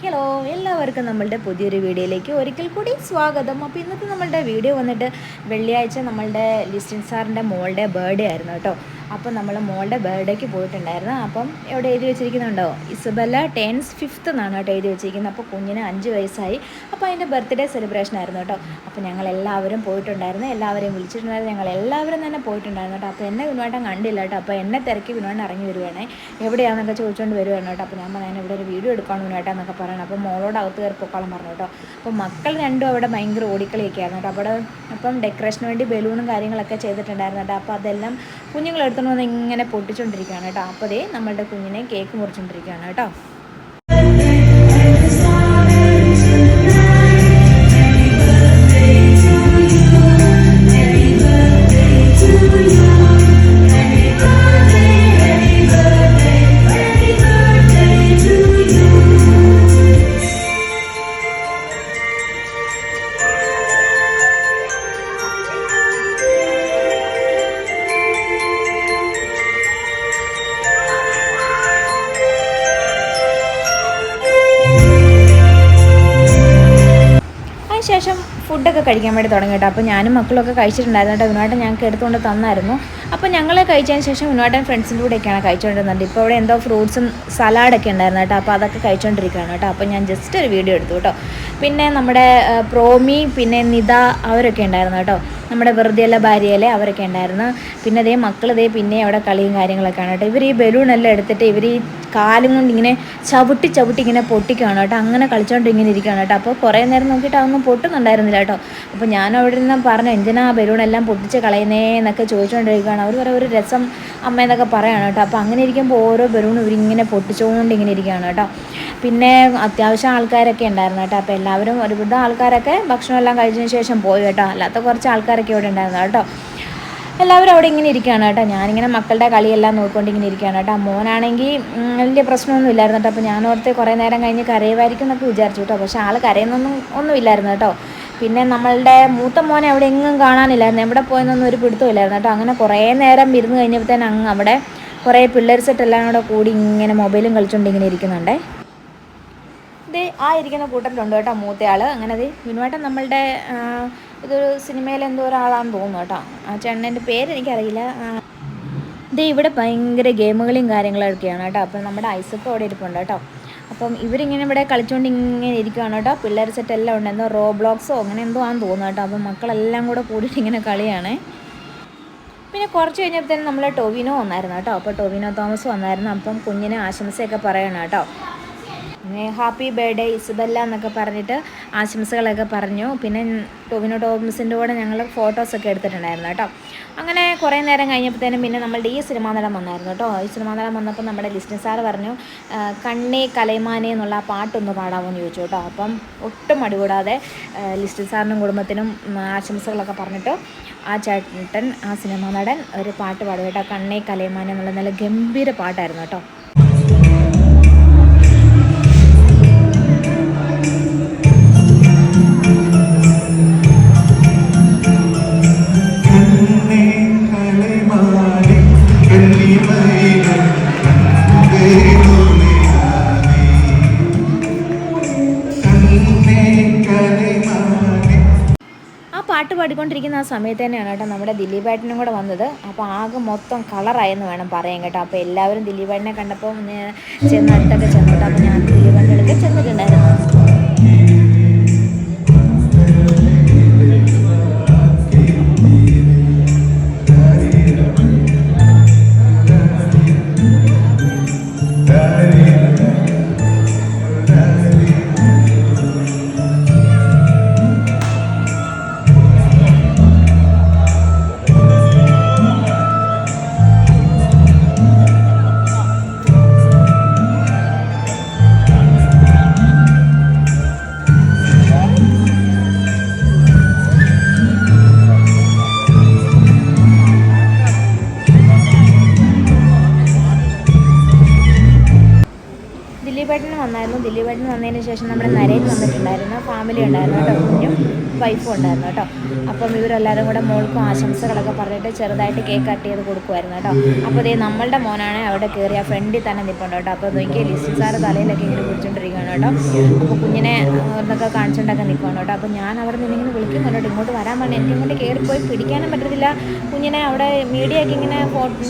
Hello എല്ലാവർക്കും നമ്മളുടെ പുതിയൊരു വീഡിയോയിലേക്ക് ഒരിക്കൽ കൂടി സ്വാഗതം. അപ്പോൾ ഇന്നത്തെ നമ്മളുടെ വീഡിയോ വന്നിട്ട് വെള്ളിയാഴ്ച നമ്മളുടെ ലിസ്റ്റിൻ സാറിന്റെ മോളുടെ ബർത്ത്ഡേ ആയിരുന്നു കേട്ടോ. അപ്പോൾ നമ്മൾ മോളുടെ ബർത്ത്ഡേക്ക് പോയിട്ടുണ്ടായിരുന്നു. അപ്പം എവിടെ എഴുതി വെച്ചിരിക്കുന്നുണ്ടോ? ഇസബല്ല ടെൻസ് ഫിഫ്ത്ത് എന്നാണ് കേട്ടോ എഴുതി വെച്ചിരിക്കുന്നത്. അപ്പോൾ കുഞ്ഞിന് അഞ്ച് വയസ്സായി. അപ്പോൾ അതിന്റെ ബർത്ത്ഡേ സെലിബ്രേഷൻ ആയിരുന്നു കേട്ടോ. അപ്പോൾ ഞങ്ങൾ എല്ലാവരും പോയിട്ടുണ്ടായിരുന്നു. എല്ലാവരെയും വിളിച്ചിട്ടുണ്ടായിരുന്നു. ഞങ്ങൾ എല്ലാവരും തന്നെ പോയിട്ടുണ്ടായിരുന്നു കേട്ടോ. അപ്പോൾ എന്നെ വിനോട്ടം കണ്ടില്ല കേട്ടോ. അപ്പോൾ എന്നെ തിരക്കി വിനോട്ടം ഇറങ്ങി വരുവാണേ. എവിടെയാണെന്നൊക്കെ ചോദിച്ചുകൊണ്ട് വരുവാണ് കേട്ടോ. അപ്പോൾ ഞാൻ പറഞ്ഞു ഇവിടെ ഒരു വീഡിയോ എടുക്കണം വിനുവാട്ടം എന്നൊക്കെ പറയണം. അപ്പോൾ മോളോട് അകത്ത് കയറി പറഞ്ഞു കേട്ടോ. അപ്പോൾ മക്കൾ രണ്ടും അവിടെ ഭയങ്കര ഓടിക്കളിയൊക്കെ ആയിരുന്നു കേട്ടോ. അവിടെ അപ്പം ഡെക്കറേഷന് വേണ്ടി ബലൂണും കാര്യങ്ങളൊക്കെ ചെയ്തിട്ടുണ്ടായിരുന്നു കേട്ടോ. അപ്പോൾ അതെല്ലാം കുഞ്ഞുങ്ങൾ എടുത്തുകൊണ്ട് വന്ന് ഇങ്ങനെ പൊട്ടിച്ചുകൊണ്ടിരിക്കുകയാണ് കേട്ടോ. അപ്പോൾ നമ്മളുടെ കുഞ്ഞിനെ കേക്ക് മുറിച്ചുകൊണ്ടിരിക്കുകയാണ് കേട്ടോ. അതിനുശേഷം ഫുഡൊക്കെ കഴിക്കാൻ വേണ്ടി തുടങ്ങി കേട്ടോ. അപ്പോൾ ഞാനും മക്കളൊക്കെ കഴിച്ചിട്ടുണ്ടായിരുന്നു കേട്ടോ. വിനോട്ടൻ ഞങ്ങൾക്ക് എടുത്തുകൊണ്ട് തന്നായിരുന്നു. അപ്പോൾ ഞങ്ങൾ കഴിച്ചതിന് ശേഷം വിനോട്ടൻ ഫ്രണ്ട്സിന്റെ കൂടെയൊക്കെയാണ് കഴിച്ചുകൊണ്ടിരുന്നത്. ഇപ്പോൾ ഇവിടെ എന്തോ ഫ്രൂട്ട്സും സലാഡൊക്കെ ഉണ്ടായിരുന്നു കേട്ടോ. അപ്പോൾ അതൊക്കെ കഴിച്ചുകൊണ്ടിരിക്കുകയാണ് കേട്ടോ. അപ്പോൾ ഞാൻ ജസ്റ്റ് ഒരു വീഡിയോ എടുത്തു കേട്ടോ. പിന്നെ നമ്മുടെ പ്രോമി പിന്നെ നിത അവരൊക്കെ ഉണ്ടായിരുന്നു കേട്ടോ. നമ്മുടെ വെറുതെയല്ല ഭാര്യയല്ലേ അവരൊക്കെ ഉണ്ടായിരുന്നു. പിന്നെ അതേ മക്കൾ ഇതേ പിന്നെ അവിടെ കളിയും കാര്യങ്ങളൊക്കെയാണ് കേട്ടോ. ഇവർ ഈ ബലൂണെല്ലാം എടുത്തിട്ട് ഇവർ ഈ കാലും കൊണ്ട് ഇങ്ങനെ ചവിട്ടി ചവിട്ടി ഇങ്ങനെ പൊട്ടിക്കുകയാണ് കേട്ടോ. അങ്ങനെ കളിച്ചോണ്ട് ഇങ്ങനെ ഇരിക്കുകയാണ് കേട്ടോ. അപ്പോൾ കുറേ നേരം നോക്കിയിട്ട് അതൊന്നും പൊട്ടുന്നുണ്ടായിരുന്നില്ല കേട്ടോ. അപ്പോൾ ഞാൻ അവിടെ നിന്ന് പറഞ്ഞു എന്തിനാ ബലൂൺ എല്ലാം പൊട്ടിച്ച് കളയുന്നേ? എന്നൊക്കെ ചോദിച്ചുകൊണ്ടിരിക്കുകയാണ് അവർ പറയാം ഒരു രസം അമ്മ എന്നൊക്കെ പറയാണ് കേട്ടോ. അപ്പോൾ അങ്ങനെ ഇരിക്കുമ്പോൾ ഓരോ ബലൂൺ ഇവരിങ്ങനെ പൊട്ടിച്ചുകൊണ്ട് ഇങ്ങനെ ഇരിക്കുകയാണ് കേട്ടോ. പിന്നെ അത്യാവശ്യം ആൾക്കാരൊക്കെ ഉണ്ടായിരുന്നു കേട്ടോ. അപ്പോൾ എല്ലാവരും ഒരുവിധം ആൾക്കാരൊക്കെ ഭക്ഷണമെല്ലാം കഴിച്ചതിന് ശേഷം പോയി കേട്ടോ. അല്ലാത്ത കുറച്ച് ആൾക്കാരൊക്കെ ഇവിടെ ഉണ്ടായിരുന്നു കേട്ടോ. എല്ലാവരും അവിടെ ഇങ്ങനെ ഇരിക്കുകയാണ് കേട്ടോ. ഞാനിങ്ങനെ മക്കളുടെ കളിയെല്ലാം നോക്കിക്കൊണ്ട് ഇങ്ങനെ ഇരിക്കുകയാണ് കേട്ടോ. മോനാണെങ്കിൽ വലിയ പ്രശ്നമൊന്നും ഇല്ലായിരുന്നു കേട്ടോ. അപ്പോൾ ഞാൻ കുറേ നേരം കഴിഞ്ഞ് കരയുമായിരിക്കും എന്നൊക്കെ വിചാരിച്ചു കേട്ടോ. പക്ഷേ ആൾ കരയുന്നൊന്നും ഒന്നുമില്ലായിരുന്നു കേട്ടോ. പിന്നെ നമ്മളുടെ മൂത്ത മോനെ അവിടെ എങ്ങും കാണാനില്ലായിരുന്നു. എവിടെ പോയെന്നൊന്നും ഒരു പിടുത്തം ഇല്ലായിരുന്നു കേട്ടോ. അങ്ങനെ കുറേ നേരം ഇരുന്ന് കഴിഞ്ഞപ്പോഴത്തേന് അങ്ങ് അവിടെ കുറേ പിള്ളേർ സെറ്റെല്ലാം കൂടെ കൂടി ഇങ്ങനെ മൊബൈലും കളിച്ചുകൊണ്ട് ഇങ്ങനെ ഇരിക്കുന്നുണ്ടേ. ഇത് ആ ഇരിക്കുന്ന കൂട്ടത്തിലുണ്ട് കേട്ടോ മൂത്തയാൾ അങ്ങനെ അത് മിനുവായിട്ട് നമ്മളുടെ ഇതൊരു സിനിമയിൽ എന്തോ ഒരാളാന്ന് തോന്നുന്നു കേട്ടോ. ആ ചേട്ടന്റെ പേര് എനിക്കറിയില്ല. ഇത് ഇവിടെ ഭയങ്കര ഗെയിമുകളും കാര്യങ്ങളൊക്കെയാണ് കേട്ടോ. അപ്പം നമ്മുടെ ഐസൊക്കെ അവിടെ ഇരിപ്പുണ്ട് കേട്ടോ. അപ്പം ഇവരിങ്ങനെ ഇവിടെ കളിച്ചുകൊണ്ട് ഇങ്ങനെ ഇരിക്കുകയാണ് കേട്ടോ. പിള്ളേർ സെറ്റ് എല്ലാം ഉണ്ട്. എന്തോ റോ ബ്ലോക്സോ അങ്ങനെ എന്തോ ആണെന്ന് തോന്നുന്നു കേട്ടോ. അപ്പം മക്കളെല്ലാം കൂടെ കൂടിയിട്ട് ഇങ്ങനെ കളിയാണേ. പിന്നെ കുറച്ച് കഴിഞ്ഞപ്പോഴത്തേനും നമ്മൾ ടൊവിനോ വന്നായിരുന്നു കേട്ടോ. അപ്പോൾ ടൊവിനോ തോമസ് വന്നായിരുന്നു. അപ്പം കുഞ്ഞിനെ ആശംസയൊക്കെ പറയണം കേട്ടോ. ഹാപ്പി ബർത്ത്ഡേ ഇസബല്ല എന്നൊക്കെ പറഞ്ഞിട്ട് ആശംസകളൊക്കെ പറഞ്ഞു. പിന്നെ ടോവിനോ ടോമസിന്റെ കൂടെ ഞങ്ങൾ ഫോട്ടോസൊക്കെ എടുത്തിട്ടുണ്ടായിരുന്നു കേട്ടോ. അങ്ങനെ കുറേ നേരം കഴിഞ്ഞപ്പോഴത്തേനും പിന്നെ നമ്മളുടെ ഈ സിനിമാ നടൻ വന്നായിരുന്നു കേട്ടോ. ഈ സിനിമാ നടൻ വന്നപ്പോൾ നമ്മുടെ ലിസ്റ്റിൻ സാർ പറഞ്ഞു കണ്ണേ കലൈമാനെ എന്നുള്ള പാട്ടൊന്ന് പാടാമോ എന്ന് ചോദിച്ചു കേട്ടോ. അപ്പം ഒട്ടും അടികൂടാതെ ലിസ്റ്റിൻ സാറിനും കുടുംബത്തിനും ആശംസകളൊക്കെ പറഞ്ഞിട്ട് ആ ചേട്ടൻ ആ സിനിമാ നടൻ ഒരു പാട്ട് പാടും കേട്ടോ. കണ്ണേ കലൈമാനെ എന്നുള്ള നല്ല ഗംഭീര പാട്ടായിരുന്നു കേട്ടോ. പാട്ട് പാടിക്കൊണ്ടിരിക്കുന്ന ആ സമയത്ത് തന്നെയാണ് കേട്ടോ നമ്മുടെ ദിലീപേട്ടനും കൂടെ വന്നത്. അപ്പോൾ ആകെ മൊത്തം കളറായെന്ന് വേണം പറയാൻ കേട്ടോ. അപ്പോൾ എല്ലാവരും ദിലീപേട്ടനെ കണ്ടപ്പോൾ ചെന്ന് അടുത്തൊക്കെ ചെന്നിട്ട്. അപ്പോൾ ഞാൻ ദിലീപേട്ടന് വന്നതിന് ശേഷം നമ്മുടെ നരേൻ വന്നിട്ടുണ്ടായിരുന്നു. ഫാമിലി ഉണ്ടായിരുന്നു കേട്ടോ കുഞ്ഞും. വൈഫും ഉണ്ടായിരുന്നു കേട്ടോ. അപ്പം ഇവരെല്ലാവരും കൂടെ മോൾക്കും ആശംസകളൊക്കെ പറഞ്ഞിട്ട് ചെറുതായിട്ട് കേക്ക് കട്ട് ചെയ്ത് കൊടുക്കുമായിരുന്നു കേട്ടോ. അപ്പോൾ ഇതേ നമ്മളുടെ മോനാണ് അവിടെ കയറി ആ ഫ്രണ്ടിൽ തന്നെ നിൽപ്പുണ്ട് കേട്ടോ. അപ്പോൾ നോക്കിയാൽ ലിസ്റ്റ് സാറ് തലയിലൊക്കെ ഇങ്ങനെ പിടിച്ചോണ്ടിരിക്കുകയാണ് കേട്ടോ. അപ്പോൾ കുഞ്ഞിനെ എന്നൊക്കെ കാണിച്ചുകൊണ്ടൊക്കെ നിൽക്കുകയാണ് കേട്ടോ. അപ്പോൾ ഞാൻ അവിടെ നിന്ന് ഇങ്ങനെ കേട്ടോ ഇങ്ങോട്ട് വരാൻ പറഞ്ഞു എനിക്ക് ഇങ്ങോട്ട് കയറിപ്പോയി പിടിക്കാനും പറ്റത്തില്ല. കുഞ്ഞിനെ അവിടെ മീഡിയ ഒക്കെ ഇങ്ങനെ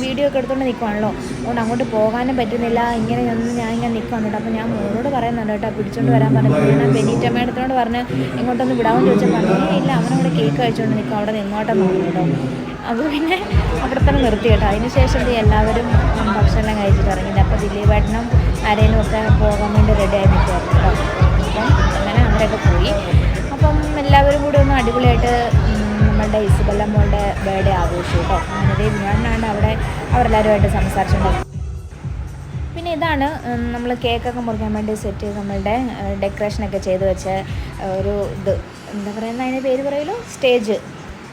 വീഡിയോ ഒക്കെ എടുത്തുകൊണ്ട് നിൽക്കുകയാണല്ലോ അതുകൊണ്ട് അങ്ങോട്ട് പോകാനും പറ്റുന്നില്ല. ഇങ്ങനെ ഞാൻ ഇങ്ങനെ നിൽക്കുകയാണ് കേട്ടോ. അപ്പോൾ ഞാൻ മോനോട് പറയുന്നുണ്ട് കേട്ടോ പിടിച്ചോണ്ട് വരാൻ പറഞ്ഞു ഞാൻ ബെനീറ്റമ്മേടത്തിനോട് പറഞ്ഞ് ഇങ്ങോട്ടൊന്ന് വിടാമെന്ന് ചോദിച്ചാൽ "ഏയ് ഇല്ല അവനവിടെ കേക്ക് കഴിച്ചുകൊണ്ട് നിൽക്കും അവിടെ നിന്നോട്ടെ പറഞ്ഞു കേട്ടോ? അത് പിന്നെ അവിടെ തന്നെ നിർത്തി കേട്ടോ. അതിന് ശേഷം ദേ എല്ലാവരും ഭക്ഷണം കഴിച്ചിട്ട് ഇറങ്ങിയത് അപ്പോൾ ദിലീപേട്ടനും ആരേലും ഒക്കെ പോകാൻ വേണ്ടി റെഡിയായി നിൽക്കുമായിരുന്നു കേട്ടോ. അപ്പം അങ്ങനെ അവരൊക്കെ പോയി. അപ്പം എല്ലാവരും കൂടി ഒന്ന് അടിപൊളിയായിട്ട് നമ്മളുടെ ഇസുബല്ല മോളുടെ ബർത്ത്ഡേ ആഘോഷിച്ചു കേട്ടോ. അങ്ങനെ വിമാനാണ്ട് അവിടെ അവരെല്ലാവരുമായിട്ട് സംസാരിച്ചിട്ടുണ്ടായിരുന്നു പിന്നെ ഇതാണ് നമ്മൾ കേക്കൊക്കെ മുറിക്കാൻ വേണ്ടി സെറ്റ് ചെയ്ത് നമ്മളുടെ ഡെക്കറേഷനൊക്കെ ചെയ്ത് വെച്ച ഒരു ഇത്. എന്താ പറയുന്നത് അതിന് പേര് പറയുമല്ലോ? സ്റ്റേജ്.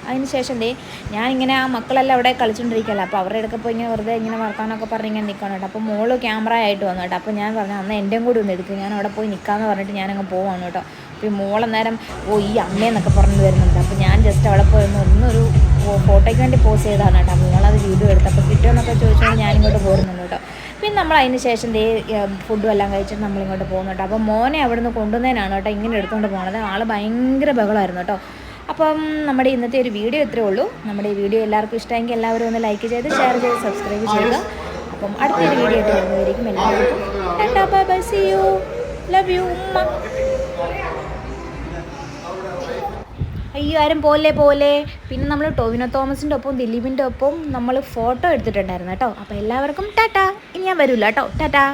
അതിന് ശേഷം ദേ ഞാനിങ്ങനെ ആ മക്കളെല്ലാം അവിടെ കളിച്ചുകൊണ്ടിരിക്കുകയല്ല അപ്പോൾ അവരുടെ അടുക്ക പോയി ഇങ്ങനെ വെറുതെ ഇങ്ങനെ വർത്താനൊക്കെ പറഞ്ഞ് ഇങ്ങനെ നിൽക്കണം കേട്ടോ. അപ്പോൾ മോൾ ക്യാമറ ആയിട്ട് വന്നു കേട്ടോ. അപ്പോൾ ഞാൻ പറഞ്ഞു അന്ന് എന്റെയും കൂടി ഒന്ന് എടുക്കും. ഞാൻ അവിടെ പോയി നിൽക്കാമെന്ന് പറഞ്ഞിട്ട് ഞാനങ്ങ് പോവാണ് കേട്ടോ. അപ്പോൾ ഈ മോളന്നേരം ഓ ഈ അമ്മയെന്നൊക്കെ പറഞ്ഞു വരുന്നുണ്ട്. അപ്പോൾ ഞാൻ ജസ്റ്റ് അവിടെ പോയി ഒന്ന് ഒന്നൊരു ഫോട്ടോയ്ക്ക് വേണ്ടി പോസ്റ്റ് ചെയ്താണ് കേട്ടോ. നിങ്ങളത് വീഡിയോ എടുത്ത് അപ്പോൾ കിട്ടുമെന്നൊക്കെ ചോദിച്ചുകൊണ്ട് ഞാനിങ്ങോട്ട് പോരുന്നുണ്ട് കേട്ടോ. പിന്നെ നമ്മൾ അതിന് ശേഷം ദേ ഫുഡും എല്ലാം കഴിച്ചിട്ട് നമ്മളിങ്ങോട്ട് പോകുന്നു കേട്ടോ. അപ്പോൾ മോനെ അവിടുന്ന് കൊണ്ടുവന്നതിനാണ് കേട്ടോ ഇങ്ങനെ എടുത്തുകൊണ്ട് പോകണത് ആൾ ഭയങ്കര ബഹളമായിരുന്നു കേട്ടോ. അപ്പം നമ്മുടെ ഇന്നത്തെ ഒരു വീഡിയോ ഇത്രേ ഉള്ളൂ. നമ്മുടെ ഈ വീഡിയോ എല്ലാവർക്കും ഇഷ്ടമെങ്കിൽ എല്ലാവരും ഒന്ന് ലൈക്ക് ചെയ്ത് ഷെയർ ചെയ്ത് സബ്സ്ക്രൈബ് ചെയ്യുക. അപ്പം അടുത്തൊരു വീഡിയോ ആയിട്ട് വരുന്നതായിരിക്കും എല്ലാവർക്കും. Tata bye bye see you love you ഉമ്മ. അയ്യോ ആരും പോലെ പോലെ. പിന്നെ നമ്മൾ ടോവിനോ തോമസിന്റെ ഒപ്പം ദിലീപിന്റെ ഒപ്പം നമ്മൾ ഫോട്ടോ എടുത്തിട്ടുണ്ടായിരുന്നു കേട്ടോ. അപ്പോൾ എല്ലാവർക്കും ടാറ്റാ. ഇനി ഞാൻ വരില്ല കേട്ടോ. ടാറ്റാ.